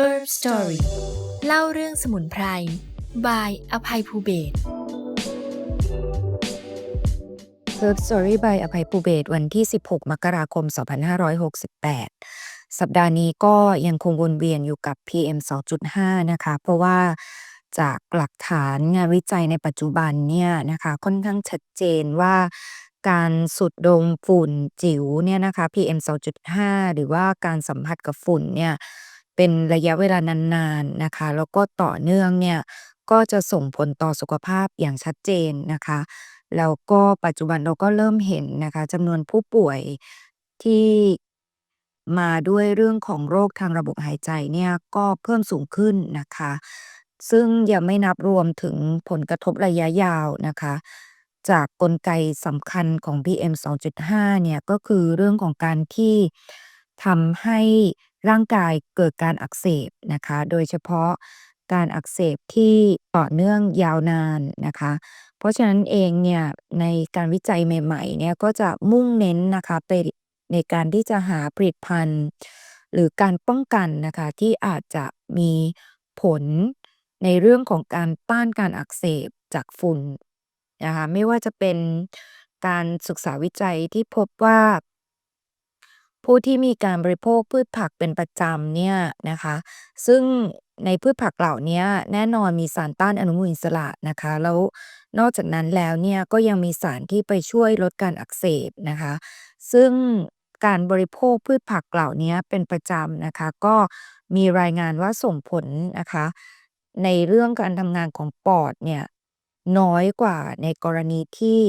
Herb Story เล่าเรื่องสมุนไพรบายอภัยภูเบศร Herb Story by อภัยภูเบศวันที่ 16 มกราคม 2568 สัปดาห์นี้ก็ยังคงวนเวียนอยู่กับ PM 2.5 นะคะ เพราะว่าจากหลักฐานงานวิจัยในปัจจุบันเนี่ยนะคะ ค่อนข้างชัดเจนว่าการสูดดมฝุ่นจิ๋วเนี่ยนะคะ PM 2.5 หรือว่าการสัมผัสกับฝุ่นเนี่ย เป็นระยะเวลานาน ๆ นะคะ แล้วก็ต่อเนื่องเนี่ย ก็จะส่งผลต่อสุขภาพอย่างชัดเจนนะคะ แล้วก็ปัจจุบันเราก็เริ่มเห็นนะคะจำนวนผู้ป่วยที่มาด้วยเรื่องของโรคทางระบบหายใจเนี่ย ก็เพิ่มสูงขึ้นนะคะ ซึ่งยังไม่นับรวมถึงผลกระทบระยะยาวนะคะ จากกลไกสำคัญของ PM 2.5 เนี่ย ก็คือเรื่องของการที่ทำให้ ร่างกายเกิดการอักเสบนะคะ โดยเฉพาะการอักเสบที่ต่อเนื่องยาวนานนะคะ เพราะฉะนั้นเองเนี่ย ในการวิจัยใหม่ ๆ เนี่ยก็จะมุ่งเน้นนะคะไปในการที่จะหาผลิตภัณฑ์ หรือการป้องกันนะคะที่อาจจะมีผลในเรื่องของการต้านการอักเสบจากฝุ่นนะคะ ไม่ว่าจะเป็นการศึกษาวิจัยที่พบว่า ผู้ที่มีการบริโภคพืชผักเป็นประจำเนี่ยนะคะ ซึ่งในพืชผักเหล่านี้แน่นอนมีสารต้านอนุมูลอิสระนะคะ แล้วนอกจากนั้นแล้วเนี่ยก็ยังมีสารที่ไปช่วยลดการอักเสบนะคะ ซึ่งการบริโภคพืชผักเหล่านี้เป็นประจำนะคะ ก็มีรายงานว่าส่งผลนะคะ ในเรื่องการทำงานของปอดเนี่ยน้อยกว่าในกรณีที่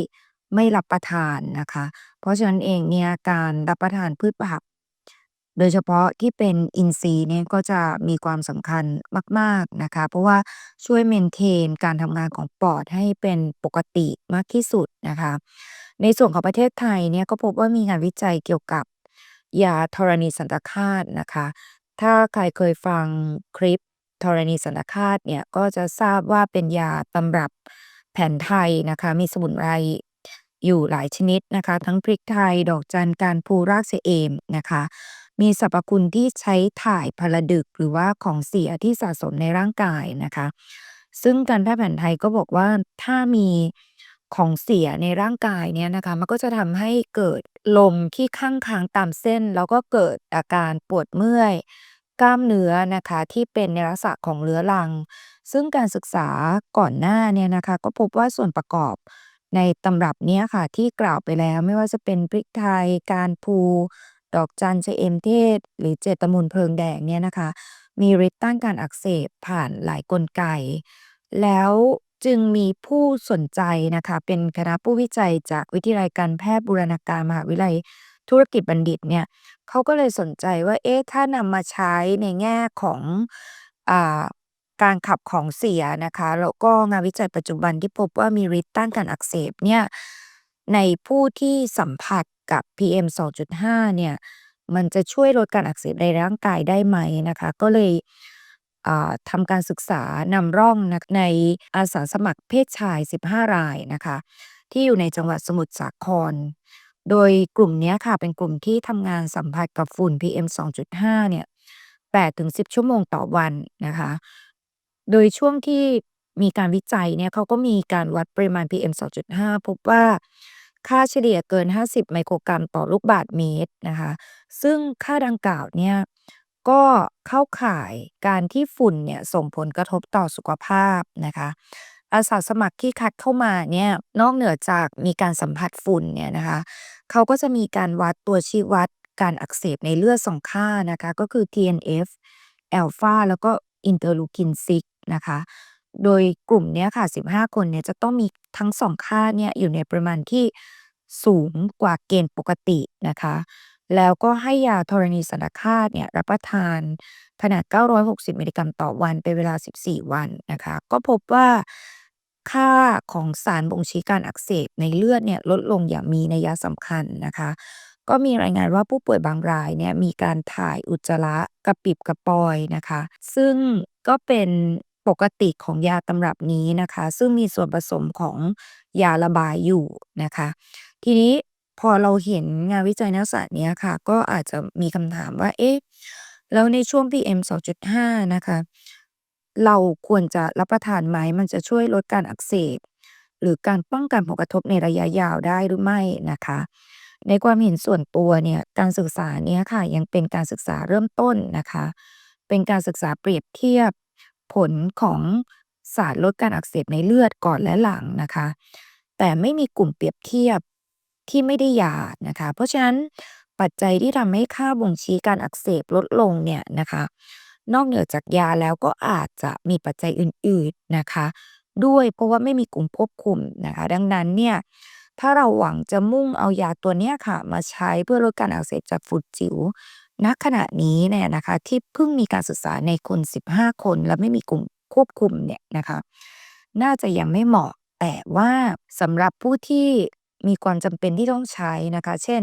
ไม่รับประทานนะคะ เพราะฉะนั้นเองเนี่ย การรับประทานพืชผัก โดยเฉพาะที่เป็นอินทรีย์เนี่ย ก็จะมีความสำคัญมาก ๆ นะคะ เพราะว่าช่วย maintain การทำงานของปอดให้เป็นปกติมากที่สุดนะคะ ในส่วนของประเทศไทยเนี่ย ก็พบว่ามีงานวิจัยเกี่ยวกับยาธรณีสันตคาตนะคะ ถ้าใครเคยฟังคลิปธรณีสันตคาตเนี่ย ก็จะทราบว่าเป็นยาตำรับแผนไทยนะคะ มีสมุนไพร อยู่หลายชนิดนะคะ ทั้งพริกไทย ดอกจันการพลูรากชะเอมนะคะ มีสรรพคุณที่ใช้ถ่ายพลดึกหรือว่าของเสียที่สะสมในร่างกายนะคะ ซึ่งการแพทย์แผนไทยก็บอกว่าถ้ามีของเสียในร่างกายเนี่ยนะคะ มันก็จะทำให้เกิดลมที่คั่งค้างตามเส้น แล้วก็เกิดอาการปวดเมื่อย กล้ามเนื้อนะคะที่เป็นในลักษณะของเรื้อรัง ซึ่งการศึกษาก่อนหน้าเนี่ยนะคะ ก็พบว่าส่วนประกอบ ในตำรับเนี้ยค่ะ ที่กล่าวไปแล้ว ไม่ว่าจะเป็นพริกไทย การพู ดอกจัน ชะเอมเทศ หรือเจตมูลเพลิงแดงเนี่ยนะคะ มีฤทธิ์ต้านการอักเสบผ่านหลายกลไก แล้วจึงมีผู้สนใจนะคะ เป็นคณะผู้วิจัยจากวิทยาลัยการแพทย์บูรณาการมหาวิทยาลัยธุรกิจบัณฑิตเนี่ย เขาก็เลยสนใจว่า เอ๊ะ ถ้านำมาใช้ในแง่ของ อ่า การขับของเสียนะคะ แล้วก็งานวิจัยปัจจุบันที่พบว่ามีฤทธิ์ต้านการอักเสบเนี่ย ในผู้ที่สัมผัสกับ PM 2.5 เนี่ย มันจะช่วยลดการอักเสบในร่างกายได้ไหมนะคะ ก็เลยอ่าทำการศึกษานำร่องนะในอาสาสมัครเพศชาย 15 รายนะคะ ที่อยู่ในจังหวัดสมุทรสาคร โดยกลุ่มเนี้ยค่ะ เป็นกลุ่มที่ทำงานสัมผัสกับฝุ่น PM 2.5 เนี่ย8-10 ชั่วโมงต่อวันนะคะ โดยช่วงที่มีการวิจัยเนี่ยเขาก็มีการวัดปริมาณ PM 2.5 พบว่าค่าเฉลี่ยเกิน 50 ไมโครกรัมต่อลูกบาศก์เมตรนะคะ ซึ่งค่าดังกล่าวเนี่ยก็เข้าข่ายการที่ฝุ่นเนี่ยส่งผลกระทบต่อสุขภาพนะคะ อาสาสมัครที่คัดเข้ามาเนี่ยนอกเหนือจากมีการสัมผัสฝุ่นเนี่ยนะคะเขาก็จะมีการวัดตัวชี้วัดการอักเสบในเลือด2ค่านะคะ ก็คือ TNF อลฟาแล้วก็ อินเตอร์ลูคิน 6 นะคะ โดยกลุ่มเนี้ยค่ะ 15 คนเนี่ยจะต้องมีทั้ง 2 ค่าเนี่ยอยู่ในปริมาณที่สูงกว่าเกณฑ์ปกตินะคะ แล้วก็ให้ยาธรณีสันตคาตเนี่ยรับประทานขนาด 960 มิลลิกรัมต่อวันเป็นเวลา 14 วันนะคะ ก็พบว่าค่าของสารบ่งชี้การอักเสบในเลือดเนี่ยลดลงอย่างมีนัยสำคัญนะคะ ก็มีรายงานว่าผู้ป่วยบางรายเนี่ยมีการถ่ายอุจจาระกระปิบกระปอยนะคะ ซึ่งก็เป็นปกติของยาตำรับนี้นะคะ ซึ่งมีส่วนผสมของยาระบายอยู่นะคะ ทีนี้พอเราเห็นงานวิจัยนักษณะเนี้ยค่ะ ก็อาจจะมีคำถามว่า เอ๊ะ แล้วในช่วง PM 2.5 นะคะ เราควรจะรับประทานไหม มันจะช่วยลดการอักเสบ หรือการป้องกันผลกระทบในระยะยาวได้หรือไม่นะคะ ในความเห็นส่วนตัวเนี่ย การศึกษาเนี้ยค่ะ ยังเป็นการศึกษาเริ่มต้นนะคะ เป็นการศึกษาเปรียบเทียบผลของสารลดการอักเสบในเลือดก่อนและหลังนะคะ แต่ไม่มีกลุ่มเปรียบเทียบที่ไม่ได้ยานะคะ เพราะฉะนั้นปัจจัยที่ทำให้ค่าบ่งชี้การอักเสบลดลงเนี่ยนะคะ นอกเหนือจากยาแล้วก็อาจจะมีปัจจัยอื่นๆนะคะ ด้วยเพราะว่าไม่มีกลุ่มควบคุมนะคะ ดังนั้นเนี่ย ถ้าเราหวังจะมุ่งเอายาตัวเนี้ยค่ะ มาใช้เพื่อลดการอักเสบจากฝุ่นจิ๋ว ณ ขณะนี้เนี่ยนะคะ ที่เพิ่งมีการศึกษาในคน 15 คน และไม่มีกลุ่มควบคุมเนี่ยนะคะ น่าจะยังไม่เหมาะ แต่ว่าสำหรับผู้ที่มีความจำเป็นที่ต้องใช้นะคะ เช่น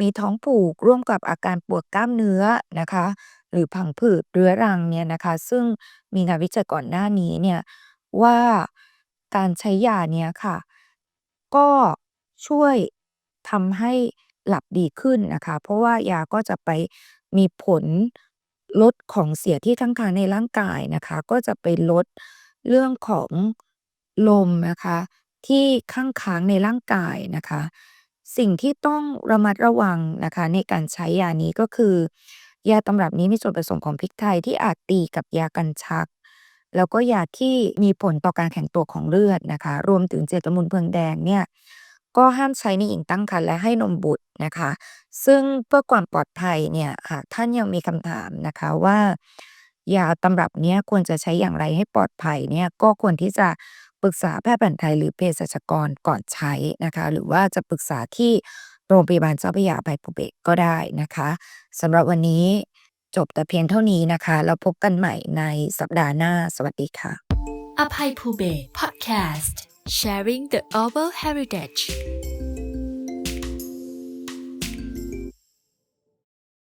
มีท้องผูกร่วมกับอาการปวดกล้ามเนื้อนะคะ หรือพังผืดเรื้อรังเนี่ยนะคะ ซึ่งมีงานวิจัยก่อนหน้านี้เนี่ยว่าการใช้ยาเนี้ยค่ะ ก็ ช่วยทำให้หลับดีขึ้นนะคะ เพราะว่ายาก็จะไปมีผลลดของเสียที่ค้างคาในร่างกายนะคะ ก็จะไปลดเรื่องของลมนะคะ ที่คั่งค้างในร่างกายนะคะ สิ่งที่ต้องระมัดระวังนะคะ ในการใช้ยานี้ก็คือ ยาตำรับนี้มีส่วนผสมของพริกไทยที่อาจตีกับยากันชัก แล้วก็ยาที่มีผลต่อการแข็งตัวของเลือดนะคะ รวมถึงเจตมูลเพลิงแดงเนี่ย ก็ห้ามใช้ในหญิงตั้งครรภ์และให้นมบุตรนะคะ ซึ่งเพื่อความปลอดภัยเนี่ย หากท่านยังมีคำถามนะคะว่า ยาตำรับเนี้ยควรจะใช้อย่างไรให้ปลอดภัยเนี่ย ก็ควรที่จะปรึกษาแพทย์แผนไทย หรือเภสัชกรก่อนใช้นะคะ หรือว่าจะปรึกษาที่โรงพยาบาลเจ้าพระยาภัยภูเบศก็ได้นะคะสำหรับวันนี้จบแต่เพียงเท่านี้นะคะ แล้วพบกันใหม่ในสัปดาห์หน้า สวัสดีค่ะ อภัยภูเบศ Podcast Sharing the Oral Heritage